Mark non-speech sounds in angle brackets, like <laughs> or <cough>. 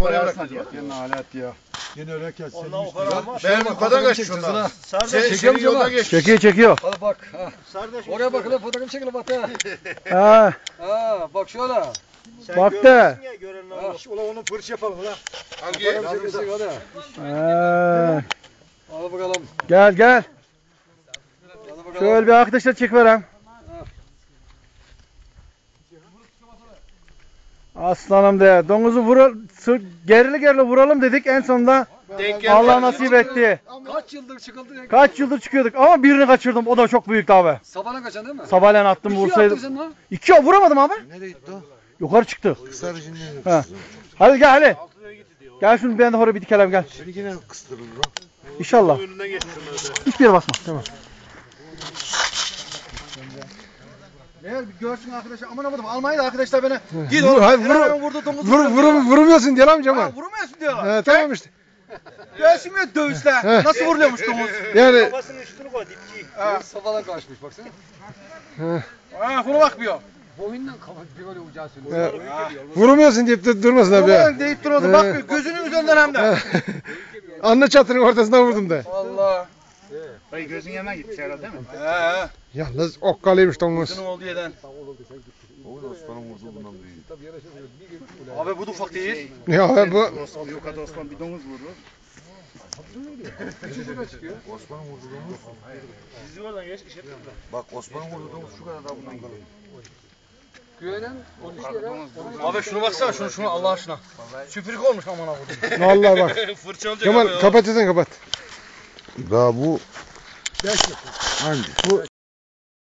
Oraya alet ya. Yine öyle kes. Ondan o kadar ama. Ben yukarıdan şundan. Sen senin yoldan geç. Çekiyor çekiyor. Hadi bak. Ha. Oraya bak lan fotoğraf çekelim bak ha. Ha, Ha bak şöyle. Sen Ha. olur. Ula onu fırç yapalım lan. Hangi? Hadi bakalım. Gel gel. Şöyle bir arkadaşlar çek verem. Aslanım de. Domuzu vura, sır, gerili gerili vuralım dedik. En sonunda Denk. Allah nasip etti. Kaç yıldır çıkıldı? Kaç yıldır çıkıyorduk ama birini kaçırdım. O da çok büyüktü abi. Sabana kaçan değil mi? Sabahleyin attım vursaydım. sen lan. İki vuramadım abi. Nereye gitti o? Yukarı çıktı. Nereye Ha. Hadi gel hadi. Gel şunu ben de oraya bir dikelim gel. Beni yine kıstırır lan. İnşallah. Hiçbir yere basma. Tamam. Eğer bir görsün arkadaşlar aman aman almayı da arkadaşlar beni. Git Vur, hayır, vur. vurdu domuzu. Vur, vur, vurmuyorsun diyor amca ama. vurmuyorsun diyorlar. He tamam işte. Mi dövüşler? He. Nasıl vuruyormuş domuz? Yani Kafasının üstünü koy dipçiyi. Ha. Sabana kaçmış baksana. Ha, buna bakmıyor. Boyundan kafa bir böyle ucağı söylüyor. vurmuyorsun deyip de durmasın abi. ya. Buna deyip. He. Bakmıyor. Gözünün üzerinden hem de. <laughs> Anne çatının ortasına vurdum da. Allah. Dayı gözün yanına gitti herhalde değil mi? He he. Yalnız okkalıymış domuz. Gözünün olduğu yerden. Abi bu da ufak değil. Ya bu Osman yok hadi Osman bir domuz vurur. Sizi oradan geç iş etme. Bak Osman'ın vurduğu domuz şu kadar daha bundan 13 lira. Abi şunu baksana şunu şunu Allah aşkına. Süpürge olmuş amına koyayım. Vallahi bak. <laughs> Fırça olacak Kemal ya. kapatırsan kapat. Daha bu Beş hangi? Bu